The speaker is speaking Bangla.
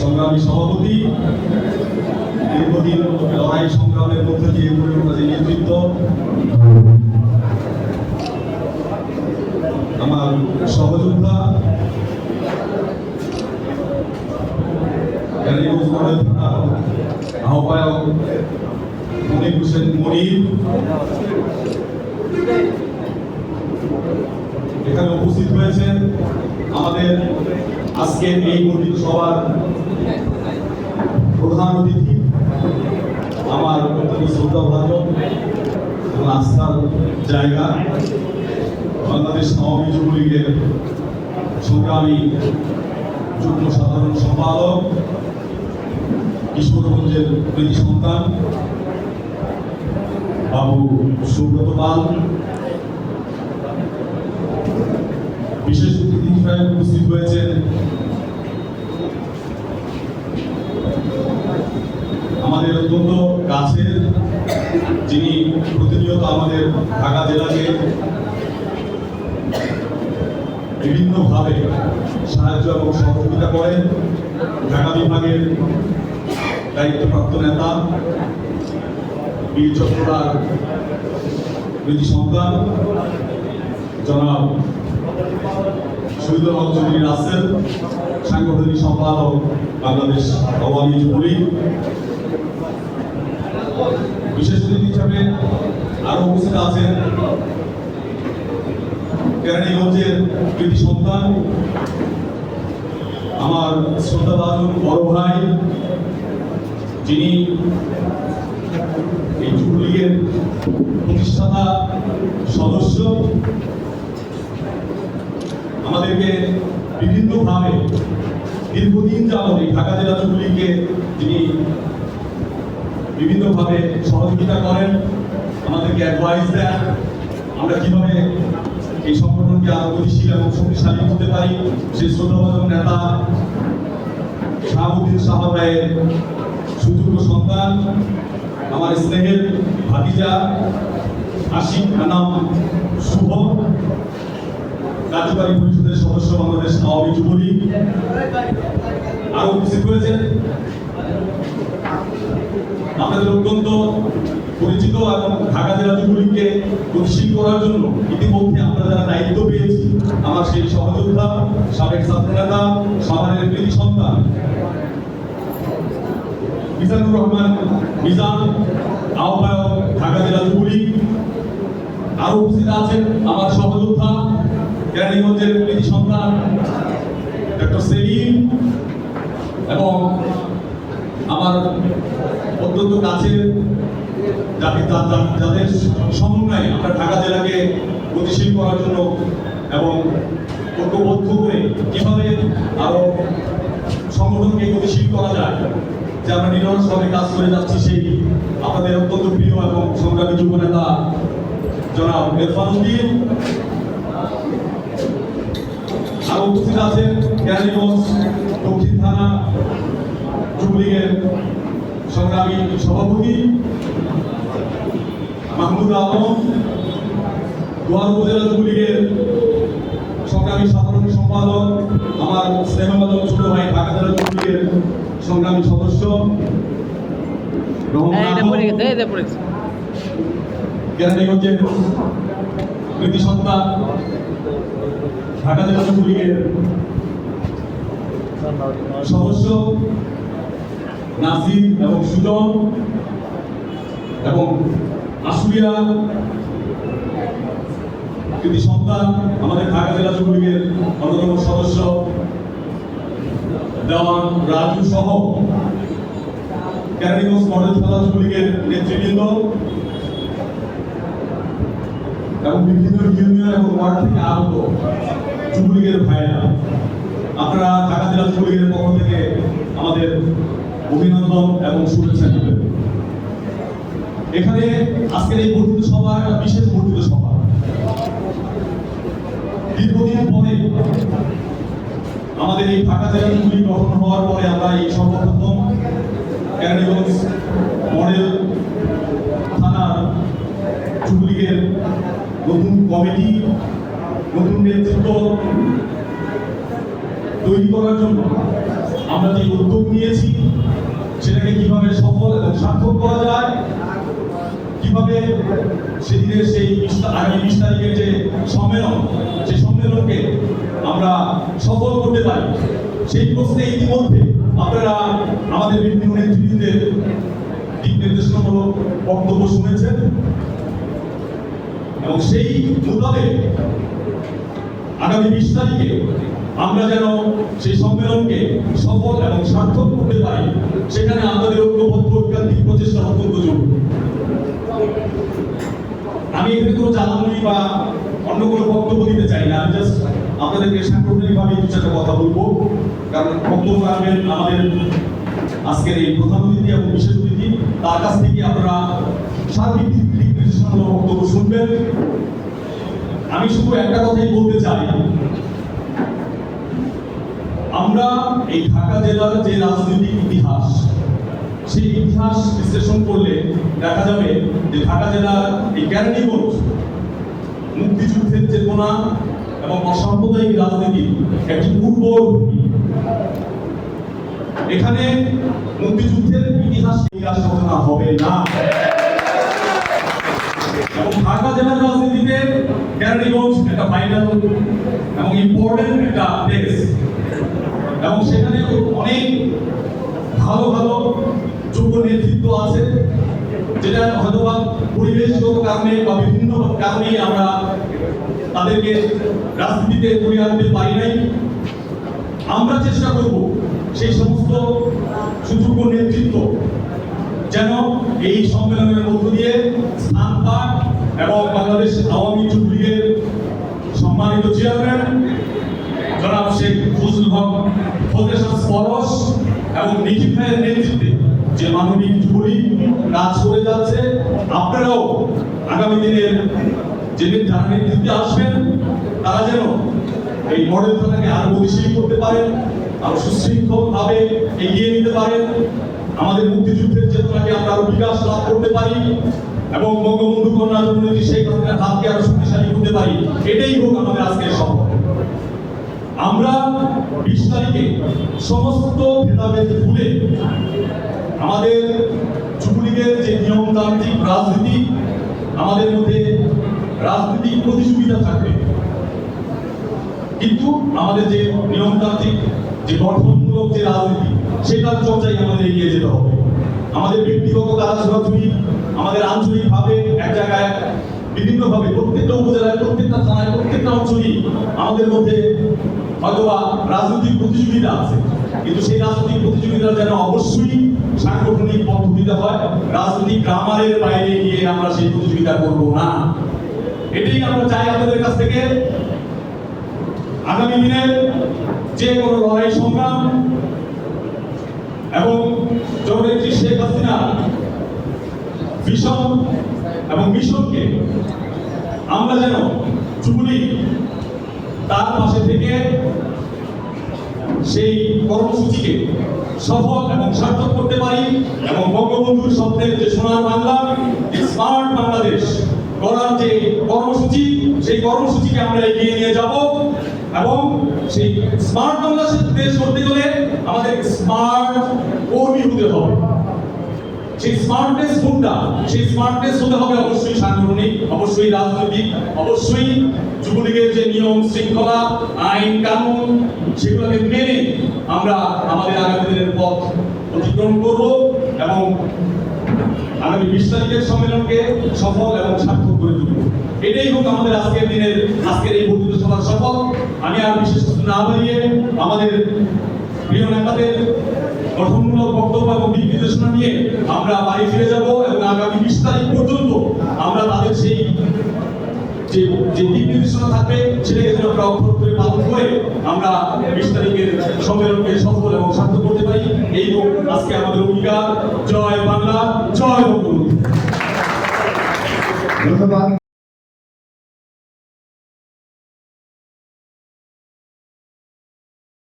সংগ্রামী। সভাপতি দীর্ঘদিন সংগ্রামের মধ্যে দিয়ে আমার সহযোদ্ধা কেরানীগঞ্জ মডেল থানা আহ্বায়ক মনির হোসেন মনির। এখানে উপস্থিত হয়েছেন আমাদের আজকের এই গঠিত সভার প্রধান অতিথি, আমার শ্রদ্ধাভাজন এবং আস্থার জায়গা, বাংলাদেশ আওয়ামী যুবলীগের সংগ্রামী যুগ্ম সাধারণ সম্পাদক, কিশোরগঞ্জের কৃতি সন্তান বাবু সুব্রত পাল। বিশেষ অতিথি হিসেবে উপস্থিত হয়েছেন। আমাদের অত্যন্ত কাছের যিনি প্রতিনিয়ত আমাদের ঢাকা জেলাকে বিভিন্নভাবে সাহায্য এবং সহযোগিতা করেন। ঢাকা বিভাগের দায়িত্বপ্রাপ্ত নেতা বীর চক্ররার কৃতি সন্তান, জনাব শহীদুল হক চৌধুরী রাসেল, সাংগঠনিক সম্পাদক বাংলাদেশ আওয়ামী যুবলীগ। বিশেষ অতিথি হিসাবে আরও উপস্থিত আছেন কেরানীগঞ্জের কৃতি সন্তান, আমার শ্রদ্ধাভাজন বড় ভাই, যিনি এই যুবলীগের প্রতিষ্ঠাতা সদস্য আমাদেরকে বিভিন্নভাবে দীর্ঘদিন যাবত এই ঢাকা জেলা যুবলীগকে যিনি বিভিন্নভাবে সহযোগিতা করেন, আমাদেরকে অ্যাডভাইস দেন। আমরা কীভাবে এই সংগঠনকে আরও গতিশীল এবং শক্তিশালী করতে পারি, সেই শ্রদ্ধাভাজন নেতা শাহাবুদ্দিন সাহাবায়ের সুযোগ্য সন্তান আমার স্নেহের ভাতিজা আশিক আনাম শুভ। কার্যকারী পরিষদের সদস্য বাংলাদেশ আওয়ামী যুবলীগ। আরও উপস্থিত হয়েছেন। আপনাদের অত্যন্ত পরিচিত এবং ঢাকা জেলা যুবলীগকে গতিশীল করার জন্য ইতিমধ্যে আমরা যারা দায়িত্ব পেয়েছি, আমার সেই সহযোদ্ধা, সাবেক ছাত্র নেতা সমাজের সন্তান মিজানুর রহমান মিজান, আহ্বায়ক ঢাকা জেলা যুবলীগ আরও উপস্থিত আছেন আমার সহযোদ্ধা, কেরানীগঞ্জের কৃতি সন্তান ডক্টর সেলিম এবং আমার অত্যন্ত কাছের যাদের সমন্বয়ে আমরা ঢাকা জেলাকে গতিশীল করার জন্য এবং ঐক্যবদ্ধ করে কীভাবে আরও সংগঠনকে গতিশীল করা যায় যে আমরা নিরলসভাবে কাজ করে যাচ্ছি সেই আপনাদের অত্যন্ত প্রিয় এবং সংগ্রামী যুব নেতা জনাব ইরফান উদ্দিন। আর উপস্থিত আছেন কেরানীগঞ্জ দক্ষিণ থানা যুবলীগের সংগ্রামী সভাপতি মাহমুদ আলম দোয়ার উপজেলা যুবলীগের সংগ্রামী সাধারণ সম্পাদক, আমার স্নেহবাদক ছোট ভাই ঢাকা জেলা যুবলীগের সংগ্রামী সদস্য কেরানীগঞ্জের কৃতি সন্তান ঢাকা জেলা যুবলীগের সদস্য নাসির এবং সুজন এবং আশুলিয়া কৃতি সন্তান আমাদের ঢাকা জেলা যুবলীগের অন্যতম সদস্য। দেওয়ান, রাজু সহ কেরানীগঞ্জ মডেল থানা যুবলীগের নেতৃবৃন্দ এবং বিভিন্ন ইউনিয়ন এবং ওয়ার্ড থেকে যুবলীগের ভাইয়েরা। আপনারা ঢাকা জেলা যুবলীগের পক্ষ থেকে আমাদের অভিনন্দন এবং শুভেচ্ছা এখানে আজকের এই বর্ধিত সভা একটা বিশেষ বর্ধিত সভা। দীর্ঘদিন পরে আমাদের এই ফাঁকা জেলা যুবলীগ গঠন হওয়ার পরে আমরা এই সর্বপ্রথম কেরানীগঞ্জ মডেল থানার যুবলীগের নতুন কমিটি, নতুন নেতৃত্ব তৈরি করার জন্য আমরা যে উদ্যোগ নিয়েছি, সেটাকে কীভাবে সফল এবং সার্থক করা যায়, কীভাবে সেদিনের সেই আগামী বিশ তারিখের যে সম্মেলন, সেই সম্মেলনকে আমরা সফল করতে পারি। সেই প্রশ্নে ইতিমধ্যে আপনারা আমাদের বিভিন্ন নেতৃবৃন্দের দিক নির্দেশনামূলক বক্তব্য শুনেছেন। এবং সেই মোতাবেক আগামী বিশ তারিখে আমরা যেন সেই সম্মেলনকে সফল এবং সার্থক করতে পারি, সেখানে আমাদের ঐক্যবদ্ধ ঐকান্তিক প্রচেষ্টা অত্যন্ত জরুরি। আমি এখানে কোনো জ্বালানি বা অন্য কোনো বক্তব্য দিতে চাই না। আপনাদেরকে সাংগঠনিকভাবে চারটা কথা বলব। কারণ বক্তব্য রাখবেন আমাদের আজকের এই প্রধান অতিথি এবং বিশেষ অতিথি। তার কাছ থেকে আপনারা সার্বিক বক্তব্য শুনবেন। আমি শুধু একটা কথাই বলতে চাই। আমরা এই ঢাকা জেলার যে রাজনৈতিক ইতিহাস, সেই ইতিহাস বিশ্লেষণ করলে দেখা যাবে যে ঢাকা জেলার এই কেরানীগঞ্জ মুক্তিযুদ্ধের চেতনা এবং অসাম্প্রদায়িক রাজনীতি একটি উর্বর এখানে মুক্তিযুদ্ধের ইতিহাস ইতিহাস রচনা হবে না। এবং ঢাকা জেলার রাজনীতিতে কেরানীগঞ্জ একটা ভাইটাল এবং ইম্পর্টেন্ট একটা প্লেস এবং সেখানে অনেক ভালো ভালো যোগ্য নেতৃত্ব আছে, যেটা হয়তো পরিবেশগত কারণে বা বিভিন্ন কারণে আমরা তাদেরকে রাজনীতিতে তুলে আনতে পারি নাই। আমরা চেষ্টা করব সেই সমস্ত সুযোগ্য নেতৃত্ব যেন এই সম্মেলনের মধ্য দিয়ে স্থান পায় এবং বাংলাদেশ আওয়ামী যুবলীগের সম্মানিত চেয়ারম্যান জনাব শেখ ফজলুল হক ফজলেশন পরশ এবং নিখিল ভাইয়ের নেতৃত্বে যে মানবিক যুবলীগ কাজ করে যাচ্ছে আপনারাও আগামী দিনের যেদিন যারা নেতৃত্বে আসবেন, তারা যেন এই মডেল থানাকে আরও গতিশীল করতে পারেন, আরও সুশৃঙ্খল ভাবে এগিয়ে নিতে পারেন। আমাদের মুক্তিযুদ্ধের চেতনাকে আমরা আরও বিকাশ লাভ করতে পারি এবং বঙ্গবন্ধু কন্যা জননেত্রী সেই হাসিনার হাতকে আরও শক্তিশালী করতে পারি। এটাই হোক আমাদের আজকের শপথ আমরা বিশ তারিখে সমস্ত ভেদাভেদ ভুলে আমাদের যুবলীগের যে নিয়মতান্ত্রিক রাজনীতি, আমাদের মধ্যে রাজনৈতিক প্রতিযোগিতা থাকবে। কিন্তু আমাদের যে নিয়মতান্ত্রিক, যে গঠনমূলক যে রাজনীতি, সেটার চর্চাই আমাদের এগিয়ে যেতে হবে। আমাদের ব্যক্তিগত কাজ ছোড়াছুড়ি আমাদের আঞ্চলিকভাবে এক জায়গায়, বিভিন্নভাবে, প্রত্যেকটা উপজেলায়, প্রত্যেকটা থানায়, প্রত্যেকটা অঞ্চলই আমাদের মধ্যে হয়তোবা রাজনৈতিক প্রতিযোগিতা আছে। কিন্তু সেই রাজনৈতিক প্রতিযোগিতা যেন অবশ্যই সাংগঠনিক পদ্ধতিতে হয়, রাজনৈতিক গ্রামারের বাইরে গিয়ে আমরা সেই প্রতিযোগিতা করব না। এটাই আমরা চাই আপনাদের কাছ থেকে। আগামী দিনে যে কোনো লড়াই সংগ্রাম এবং জননেত্রী শেখ হাসিনা ভীষণ এবং মিশনকে আমরা যেন যুবলীগ তার পাশে থেকে সেই কর্মসূচিকে সফল এবং সার্থক করতে পারি এবং বঙ্গবন্ধুর স্বপ্নের যে সোনার বাংলা স্মার্ট বাংলাদেশ করার যে কর্মসূচি, সেই কর্মসূচিকে আমরা এগিয়ে নিয়ে যাব এবং সেই স্মার্ট বাংলাদেশ দেশ করতে গেলে আমাদের স্মার্ট কর্মী হতে হবে। সেই স্মার্টনেস কোনটা সেই স্মার্টনেস হতে হবে অবশ্যই সাংগঠনিক, অবশ্যই রাজনৈতিক, অবশ্যই যুবলীগের যে নিয়ম শৃঙ্খলা, আইন, কানুন, সেগুলোকে মেনে আমরা আমাদের আগামী দিনের পথ অতিক্রম করব এবং আগামী বিশ তারিখের সম্মেলনকে সফল এবং সার্থক করে তুলব। এটাই হোক আমাদের আজকের দিনের, আজকের এই বর্ধিত সভার সফল। আমি আর বিশেষ না বাড়িয়ে আমাদের প্রিয় নেতাদের গঠনমূলক বক্তব্য এবং দিক নির্দেশনা নিয়ে আমরা বাড়ি ফিরে যাব এবং আগামী বিশ তারিখ পর্যন্ত আমরা তাদের সেই যে যে দিক নির্দেশনা থাকবে, সেটাকে যেন আমরা অক্ষর করে পালন করে আমরা বিশ তারিখের সম্মেলনকে সফল এবং সার্থক করতে পারি। এই আজকে আমাদের অঙ্গীকার। জয় বাংলা, জয় বঙ্গবন্ধু। ধন্যবাদ।